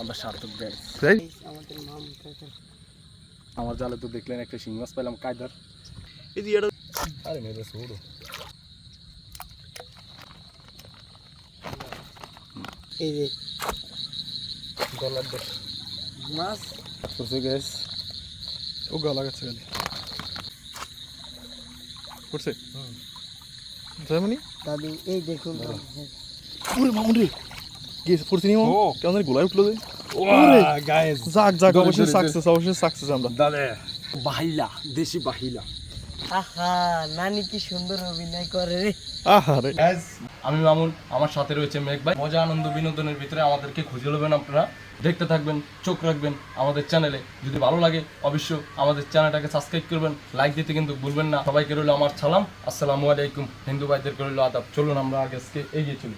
আমরা সার্থক জালে তো দেখলেন একটা শিং মাছ পেলাম কায়দার। এই যে এটা আরে মেরে ছোড়ো এই যে ডলার দশ মাছ। করছে গ্যাস ও গলা গেছে দাদু এই দেখুন। পুরে মামুন। রে গেছে পড়ছে নি মামুন ও। কেমন জানি গোলায় উঠল গাইস যাক যাক অবশ্যই সাকসেস অবশ্যই সাকসেস আমরা। দাদা বাহিলা দেশি বাহিলা। আহা নানি কি সুন্দর অভিনয় করে রে। আহারে আমি মামুন আমার সাথে রয়েছে মেঘ ভাই। মজা আনন্দ বিনোদনের ভিতরে আমাদেরকে খুঁজে নেবেন আপনারা। দেখতে থাকবেন চোখ রাখবেন আমাদের চ্যানেলে যদি ভালো লাগে অবশ্য আমাদের চ্যানেলটাকে সাবস্ক্রাইব করবেন। লাইক দিতে কিন্তু ভুলবেন না। সবাইকে রইল আমার সালাম। আসসালামু আলাইকুম। হিন্দু ভাইদেরকে রইল আদাব। চলুন আমরা আগে আজকে এগিয়ে চলি।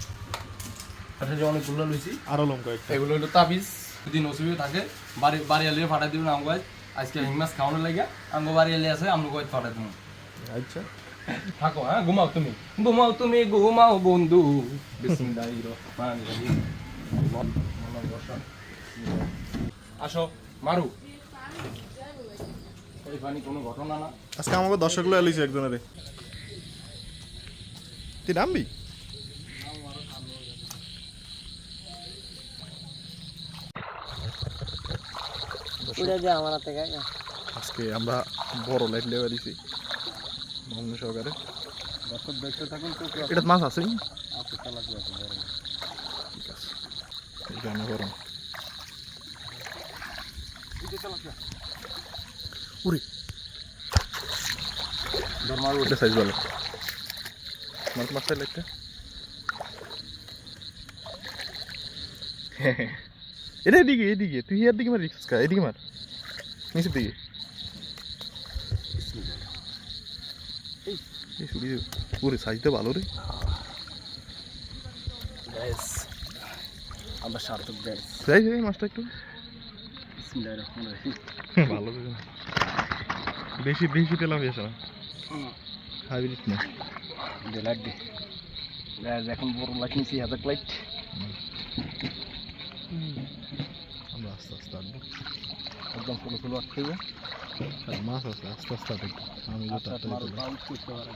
আচ্ছা যে অনেকগুলো লইছি। আরও কয়েকটা। এগুলো হলো তাবিজ যদি নসিবে থাকে বাড়ি বাড়ি আলিয়ে ফাটাই দিবেন আমগো আজ আজকে হিং মাছ খাওয়ানোর লাগে আমগো বাড়ি আলিয়ে আছে আমরা কয়েক ফাটাই দেবো। আচ্ছা। থাকো হ্যাঁ ঘুমাও তুমি। ঘুমাও তুমি ঘুমাও বন্ধু। আসো মারু। এই পানি কোনো ঘটনা না। আজকে আমাকে দর্শকগুলো এলিছে একজনের। তুই নামবি উড়ে দে আমার হাতে কাকা আজকে আমরা বড় লাইট লেবার দিছি মামুন সহকারে। এটা মাছ আছে ঠিক গরম উরে ধর মারু সাইজ ভালো। মাছ মাছ চাইলে একটা। এটা এদিকে এদিকে তুই এর দিকে মার রিক্স খা এদিকে মার। নিচের দিকে। এই শুনি পুরে সাইজটা ভালো রে। গ্যাস আমরা সার্থক গ্যাস সাইজ এই মাছটা একটু। বিসমিল্লাহির রহমানির রহিম ভালো। দেশি দেশি তেলাম এসে না। হাইব্রিড না এখন বড় লাইট নিছি হাজার লাইট আমরা আস্তে আস্তে আসব একদম ফুলো ফুলো আট খাইবে আর মাছ আছে আস্তে আস্তে দেখব আমি যে আচ্ছা তাড়াতাড়ি মারু চলে পাউচ করতে পারে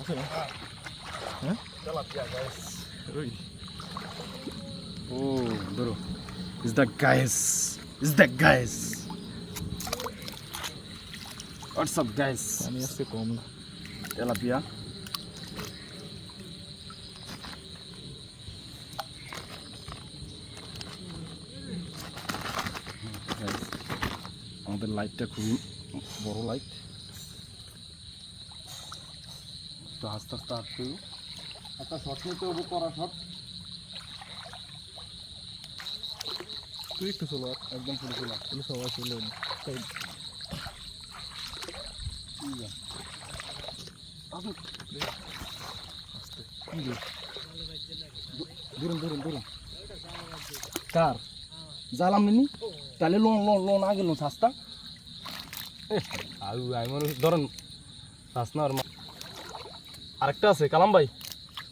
আছে না হ্যাঁ তেলাপিয়া গ্যাস ওই Oh, bro. Is that guys? Is that guys? What's up, guys? পানি আসছে কম না তেলাপিয়া Guys, আমাদের লাইটটা খুবই বড় লাইট তো আস্তে আস্তে আসতে একটা শর্ট নিতে হবে করা শর্ট তুই একটু চলো একদম পুরো খোলা তাহলে সবাই চলে ধরুন ধরুন ধরুন কার? জালাম নি? তাহলে লোন লোন লোন আগে লোন সস্তা আউ আই মনে ধরেন সস্তা আর মা- আরেকটা আছে কালাম ভাই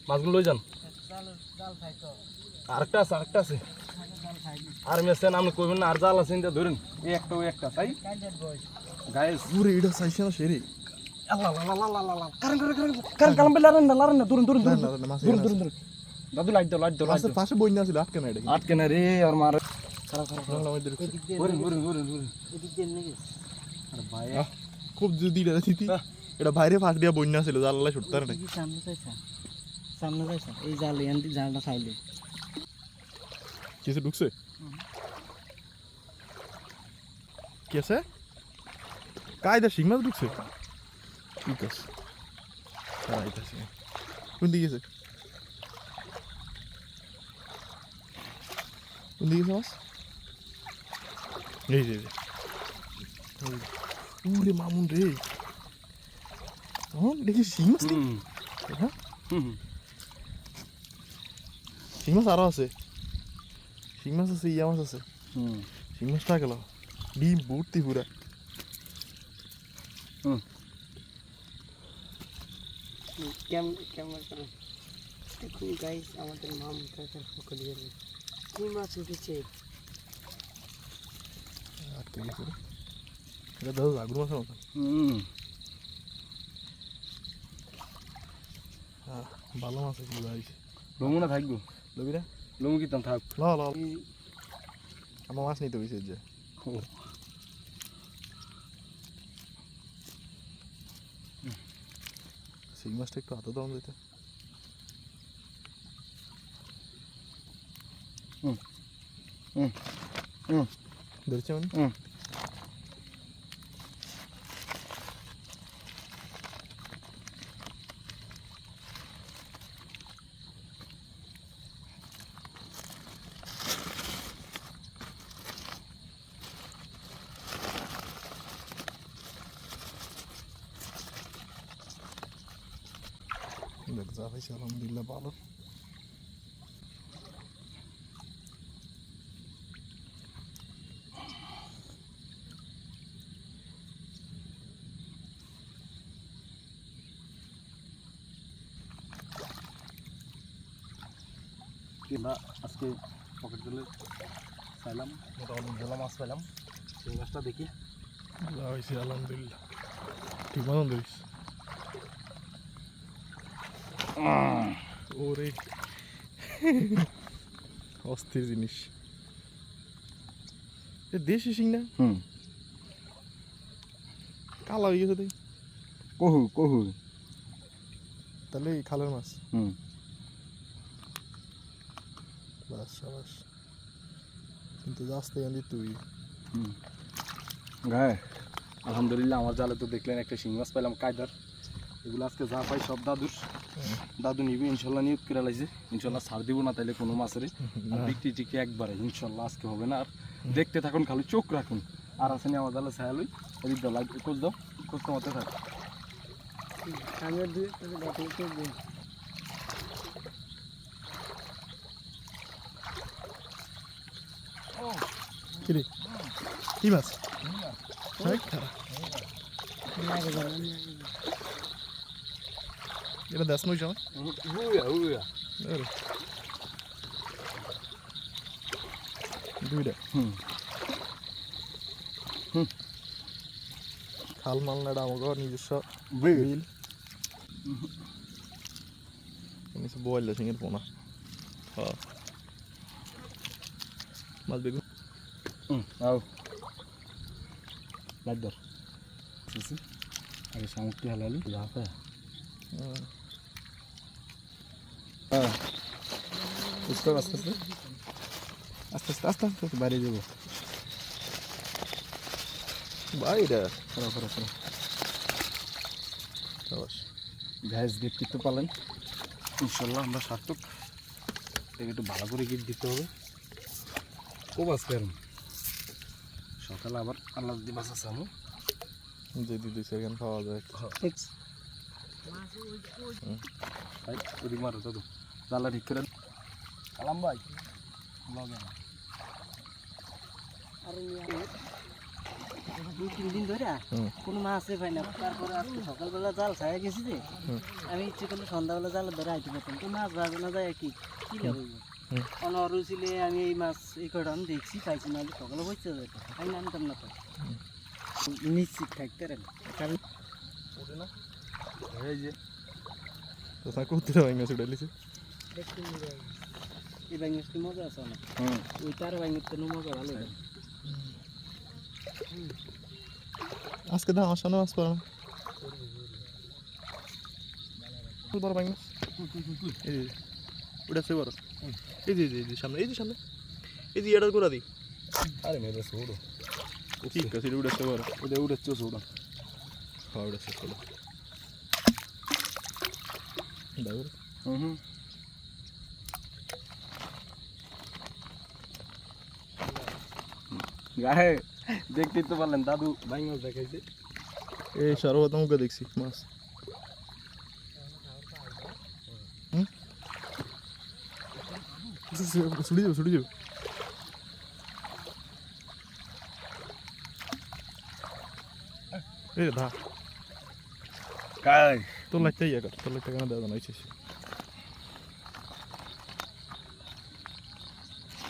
মাছগুলো লই যান। আরেকটা আছে আরেকটা আছে। আর মেসেন আপনি কইবেন না আর জাল আছে ইন্দা ধরুন। এই একটা ওই একটা তাই গায়েস পুরে এটা চাইছে না সেরে। না না, না, না, মাছ। দাদু লাইট দাও লাইট দাও লাইট পাশে বন্যা ছিল আটকে না এটা আটকে না রে আর মার। খারাপ খারাপ খুব যদি এটা দিতি এটা বাইরে ফাঁস দিয়া বন্যা ছিল জানলা ছুটতে না এই সামনে চাইছা সামনে চাইছা এই জাল এখান জালটা খাইলে কিছু ঢুকছে? কি আছে কায়দা শিং মাছ ঢুকছে? ঠিক আছে আছে কোন দিকে গেছে? কোন দিকে গেছে মাছ? এই যে। উরে মামুন রে। মামুন দেখি শিং মাছ? হ্যাঁ শিং মাছ আরও আছে। শিং মাছ আছে ইয়া মাছ আছে। হুম। শিং মাছটা গেল ডিম ভর্তি পুরা হুম। কেমন কেমন দেখুন গাইস আমাদের মাম কাকার পকড়িয়ে কি মাছ উঠেছে? আটকে গেছে রে। এটা দেখো আগুন মাছের মতো হুম হ্যাঁ ভালো মাছ এগুলো গাইছে লমুনা থাকব লবি না লমু কিতাম থাক ল ল এই আমার মাছ নিতে হয়েছে যে ও শিং মাছটা একটু হাতে দাম দিতে হুম ধরছি মানে হুম দেখ যা হয়েছে আলহামদুলিল্লাহ ভালো আমরা আজকে পকেট জলে চাইলাম মোটামুটি জলা মাছ পাইলাম সেই মাছটা দেখি যা হয়েছে আলহামদুলিল্লাহ ঠিক মতন ধরিস ওরে। অস্থির জিনিস। দেশি শিং না? হুম। কালা হয়ে গেছে দেখ। কহু কহু তাহলে এই খালের মাছ। হুম। বাস সাবাস কিন্তু আনলি তুই। হুম। গায়ে। আলহামদুলিল্লাহ আমার জালে তো দেখলেন একটা শিং মাছ পেলাম কায়দার। এগুলো আজকে যা পাই সব দাদুর। দাদু নিবি ইনশাল্লাহ নিয়োগ করে লাইছে। ইনশাল্লাহ ছাড় দিব না তাইলে কোনো মাছের। আর বিক্রি টিকি একবারে ইনশাল্লাহ আজকে হবে না। আর দেখতে থাকুন খালি চোখ রাখুন। আর আসেনি আমার জালে ছায়ালই এদিক দাও লাইট খোঁজ দাও। খোঁজ তো মতে থাক। আমিও দুই তাহলে দেখলে তো দিন কি রে? মাছ? খারাপ। লাগে যাবে লাগে এটা দেশ নই সময় উয়া উয়া দুইটা খাল মাল না এটা আমাকে নিজস্ব বিল বয়লা সিংয়ের পোনা হ্যাঁ মাছ বেগুন আও লাইট ধর আগে শামুকটি হালালি হুম। হ্যাঁ আস্তে আস্তে আস্তে আস্তে আস্তে আস্তে বাইরে যাব বাইরে? ফেরা ফেরা সাবাস। গ্যাস গিট দিতে পারলেন। ইনশাল্লাহ আমরা সার্থক। এটাকে একটু ভালো করে গিট দিতে হবে। ও বাস কেন সকালে আবার আল্লাহ যদি বাস আছে আমি যে দুই সেকেন্ড পাওয়া যায়। তাই ওদিক মারো দাদু। জানলা ঠিক করে আলাম ভাই। লগে দুই তিন দিন ধরে। কোনো মাছে পাই না। তারপরে আজকে সকালবেলা জাল ছায়া গেছি যে। আমি ইচ্ছে করলে সন্ধ্যাবেলা জাল ধরে আইতে পারতাম। তো মাছ ভাজে না যায় কি? কি হুম। অনরু ছিলে আমি এই মাছ এই কটা আমি দেখছি পাইছি না। সকালে বসতে যেত আমি আনতাম না তো। নিশ্চিত থাকতে রে ওঠে না। এই যে তো তা করতে যাওয়া গেছে ডালিছে দেখতে এই ব্যাঙের কি মজা আছে অনেক? হুম। ওই তার ব্যাঙের তো মজা ভালো লাগে। আজকে দাও আমার সামনে মাছ পড়ে বড় মাছ। এই ওটা সে বড়। এই যে এই যে, সামনে এই যে সামনে। এই যে এটা করে দিই আরে মেরে ছোড়ো ঠিক আছে এটা ওটা বড়। ওটা উড়েছে ছোড়ো হ্যাঁ হুম হুম। গায়ে দেখতেই তো পারলেন দাদু ভাই মাছ দেখাইছে। এই সর্বপ্রথম ওকে দেখছি মাছ। হুম? ছুটি যাও ছুটি যাও এই ধা। লাইটটা ইয়ে কর তোর লাইটটা কেন দেওয়া জানা হয়েছে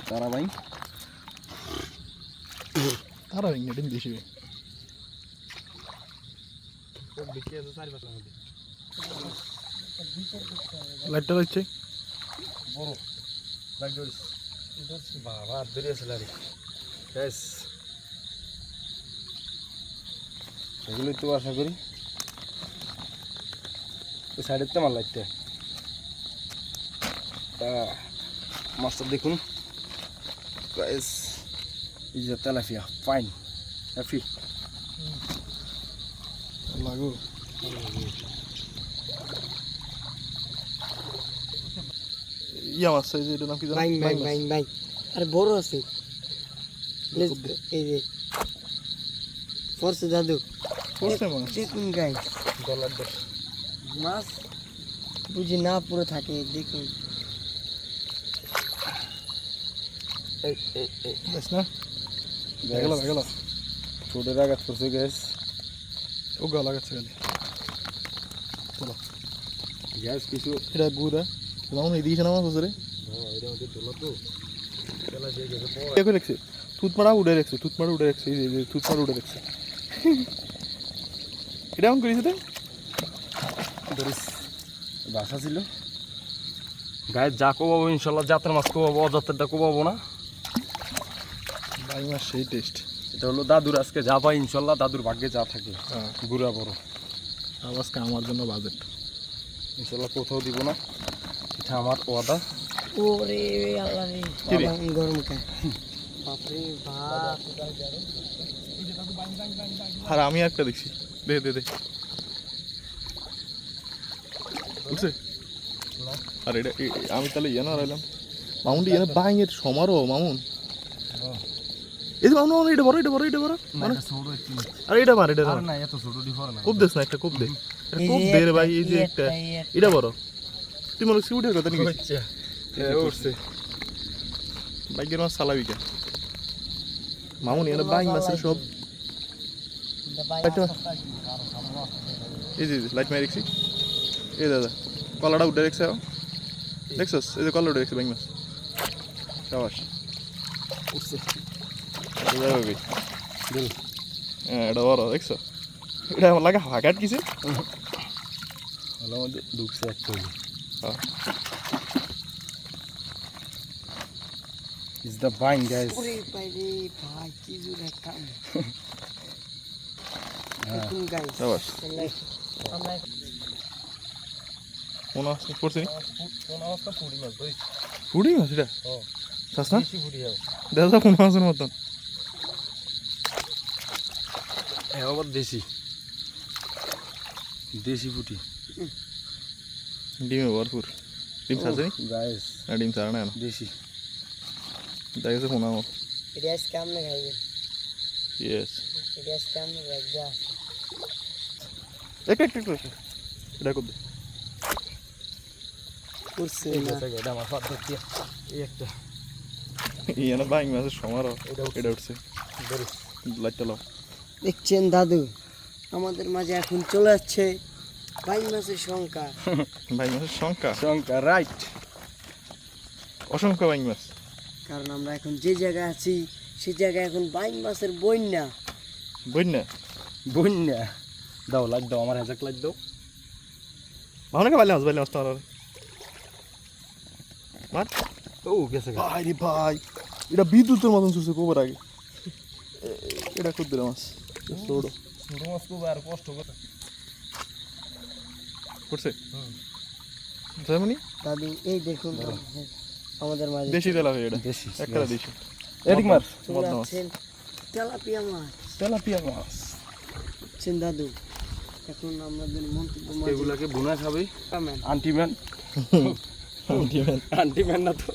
তারা ভাই তারা ভেঙে দিন বেশি লাইটটা লাগছে বড় লাগ ধরিস বাবা আর ধরে আছে লারি গ্যাস এগুলোই তো আশা করি ওই সাইডের তো আমার লাইটটা তা মাছটা দেখুন গ্যাস এই যে তেলাফিয়া ফাইন হ্যাপি লাগো ইয়া মাছ এই যে এটার নাম কি জানো বাইং বাইং মাছ। বাইং বাইং আরে বড় আছে Let's go. এই যে ফরসে দাদু পড়ছে মাছ দেখুন গাই ডলার দশ মাছ বুঝি না পুরো থাকে দেখুন এই এই এই বেশ না আঘাত করছে গ্যাস ও গা লাগাচ্ছে খালি গ্যাস কিছু এটা গুড়া মামুন এই দিয়েছে না মাছ রে এটা রাখছে উড়ে রাখছে এই যে- উড়ে রাখছে এমন করেছে তো ধরিস বাসা ছিল গায়ে যা কোবাবো ইনশাল্লাহ জাতের মাছ কোবাবো অজাতেরটা কোবাবো না মাছ সেই টেস্ট এটা হলো দাদুর আজকে যা পাই ইনশাল্লাহ দাদুর ভাগ্যে যা থাকে। হ্যাঁ। গুড়া বড়। আজকে আমার জন্য বাজেট ইনশাল্লাহ কোথাও দিব না। এটা আমার ওয়াদা। ওরে আল্লাহ রে। কি গরম খায় বাপরে বাপ আর আমি একটা দেখছি। দে দে দে। বুঝছে? আর এটা আমি তাহলে ইয়ে না হারাইলাম মামুনটি ইয়ে বাইঙের সমারোহ মামুন। এই যে মামুন মামুন এটা বড় এটা বড় এটা বড় মানে এটা মার এটা মার। না এত ছোট ডিফার না। একটা কোপ দে। একটা এই যে দে রে ভাই একটা- এই যে। এটা বড় তুই মনে হচ্ছে উঠে কথা নাকি? উঠছে। বাইকের মাছ চালাবি কে? মামুন বাইক মাছের সব। এই যে লাইট মেরে রেখছি এই দাদা কলাটা উঠে রেখছে দেখছস? এই যে কলা উঠে বাইক মাছ। সাবাস। উঠছে। হ্যাঁ এটা বড় দেখছ এটা আমার লাগে হাঁকাট কিছে মধ্যে ঢুকছে একটা অবস্থা পুরি মাছ ধরিস ফুড়ি মাছ এটা দেখা যা কোনো মাছের মতন হ্যাঁ আবার দেশি। দেশি পুটি। ডিমে ভরপুর। ডিম নি গাইস না ডিম ছাড়া না দেশি। দেখা গেছে কোনো আমার এটা আজকে আমরা খাইবে ইয়েস এটা আজকে আমরা রাখবা এক এক এক এটা করবে করছে এই না। এটা আমার দেখতে এই একটা। ইয়ানা বাইক মাছের সমারোহ। এটা উঠছে। এটা উঠছে। ধরিস লাইটটা লাও। দেখছেন দাদু? আমাদের মাঝে এখন চলে যাচ্ছে বাইন মাছের সংখ্যা। বাইক মাছের সংখ্যা? সংখ্যা রাইট অসংখ্য বাইক মাছ কারণ আমরা এখন যে জায়গায় আছি সেই জায়গায় এখন বাইন মাছের বন্যা। বইন না বন্যা। দাও লাগ দাও আমার হেজাক লাগ দাও। ভালো না বাইলে মাছ বাইলে মাছ তো আর মার। ও গেছে। ভাই রে ভাই এটা বিদ্যুতের মতন চুষে কোবার আগে। এটা খুব দিলাম মাছ ছোট ছোট মাছ খুব আর কষ্ট করে করছে? তাই দাদু এই দেখুন আমাদের মাঝে। দেশি তেলা হয় এটা। দেশি একটা দেশি। এদিক মার। চলে বদনা মাছ। তেলাপিয়া মাছ। তেলাপিয়া মাছ। দেখছেন দাদু এখন আমাদের মন্তব্য মাঝে। এগুলাকে বোনা খাবে। কমেন্ট আন্টি ম্যান আন্টি ম্যান না তো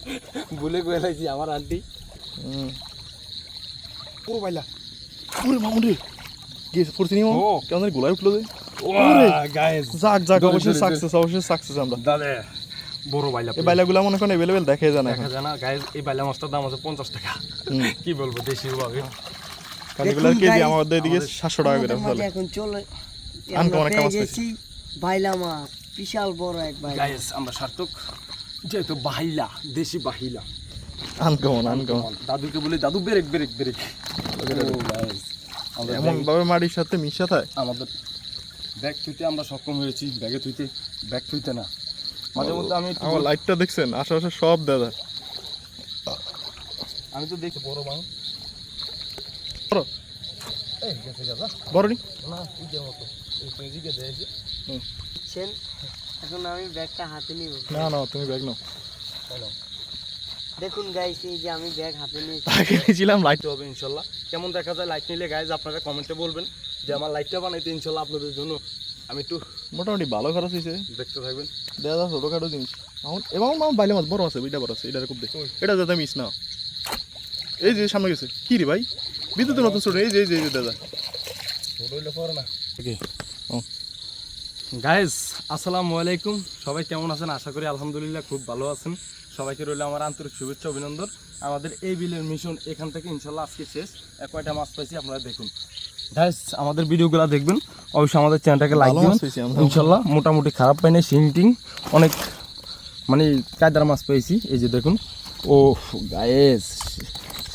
ভুলে গয়ে লাইছি আমার আন্টি। ও বাইলা ওরে মামুন। রে গেছে পড়ছি নি কেমন জানি গোলায় উঠল যে। যাক যাক অবশ্যই সাকসেস অবশ্যই সাকসেস আমরা। দাদা বড় বাইলা এই বাইলাগুলো মনে করেন অ্যাভেলেবেল দেখাই যায় না দেখা যায় না গাইস এই বাইলা মাছটার দাম আছে পঞ্চাশ টাকা। কি বলব দেশি ভাবে কারণ এগুলোর কেজি আমাদের দিকে সাতশো টাকা করে চলে এখন চলে আনকমন একটা মাছ বাইলা মাছ বিশাল বড় এক বাইলা। গাইস আমরা সার্থক। যেহেতু বাহিলা দেশি বাহিলা আনকমন আনকমন। দাদুকে বলি দাদু ব্রেক ব্রেক ব্রেক আমরা এমন ভাবে মাটির সাথে মিশা থাকে আমাদের ব্যাগ থুইতে আমরা সক্ষম হয়েছি ব্যাগে থুইতে ব্যাগ থুইতে না। মাঝে মধ্যে আমি আমার লাইটটা দেখছেন? আশেপাশে সব দাদা আমি তো দেখি বড় মাং বড়? এই গেছে গেছে বড় নি? না ইদের মতো। এই পেঁজিকে দিয়েছে বুঝছেন? এখন আমি ব্যাগটা হাতে নিব। না না তুমি ব্যাগ নাও। চলো দেখুন গাইস এই যে আমি ব্যাগ হাতে নিয়েছি। আগে নিয়েছিলাম লাইট হবে ইনশাল্লাহ। কেমন দেখা যায় লাইট নিলে গাইজ আপনারা কমেন্টে বলবেন যে আমার লাইটটা বানাইতে ইনশাল্লাহ আপনাদের জন্য আমি একটু মোটামুটি ভালো খরচ হয়েছে। দেখতে থাকবেন। দেখা যাক ছোটোখাটো জিনিস। আমার এবং আমার বাইলে মাছ বড় আছে ওইটা বড় আছে এটা খুব দেখ এটা যাতে মিস না। এই যে সামনে গেছে। কি রে ভাই? বিদ্যুতের মতো ছোট এই যে এই যে এই যে দাদা। ও। গাইজ আসসালামু আলাইকুম। সবাই কেমন আছেন? আশা করি আলহামদুলিল্লাহ খুব ভালো আছেন। সবাইকে রইল আমার আন্তরিক শুভেচ্ছা অভিনন্দন। আমাদের এই বিলের মিশন এখান থেকে ইনশাল্লাহ আজকে শেষ। এক কয়টা মাছ পাইছি আপনারা দেখুন। গাইজ আমাদের ভিডিওগুলো দেখবেন। অবশ্যই আমাদের চ্যানেলটাকে লাইক দিবেন। ইনশাল্লাহ মোটামুটি খারাপ পাইনি শিং টিং অনেক মানে কায়দার মাছ পেয়েছি এই যে দেখুন। ও গায়েস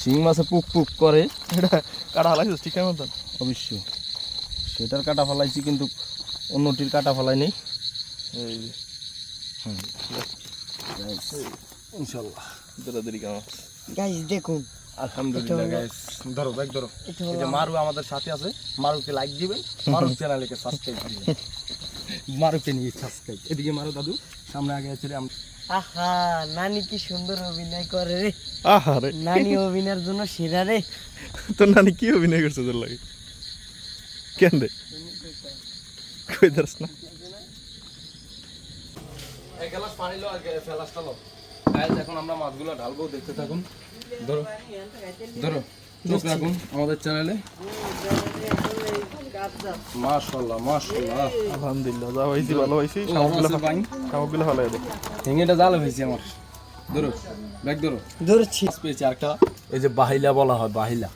শিং মাছে পুক পুক করে। এটা কাটা হালাইছিস ঠিক মতন? অবশ্যই। সেটার কাটা ফলাইছি কিন্তু অন্যটির কাটা ফলাই নেই। এই ইনশাল্লাহ গাইস দেখুন। আলহামদুলিল্লাহ গাইস ধরো ব্যাগ ধরো। এই যে মারু আমাদের সাথে আছে মারুকে লাইক দিবেন মারুর চ্যানেলকে সাবস্ক্রাইব দিবেন। মারুকে নিয়ে সাবস্ক্রাইব এদিকে মারু দাদু সামনে আগে আছে আহা নানি কি সুন্দর অভিনয় করে রে। আহা রে। নানি অভিনয়ের জন্য সেরা রে। তোর নানি কি অভিনয় করছে তোর লাগে? কেন রে? কই দাস না। এই গ্লাস পানি লো আর ফেলাসটা লো গাইস এখন আমরা মাছগুলো ঢালবো দেখতে থাকুন। ধরো ধরো চোখ রাখুন আমাদের চ্যানেলে মাশাআল্লাহ মাশাআল্লাহ। আলহামদুলিল্লাহ যা ভালো আছে বাইন। শামুকগুলো ভালো দে। ঠেঙ্গেটা জাল হয়েছে আমার। ধরো ব্যাগ ধরো। ধরছি। পেয়েছি একটা এই যে বাহিলা বলা হয় বাহিলা।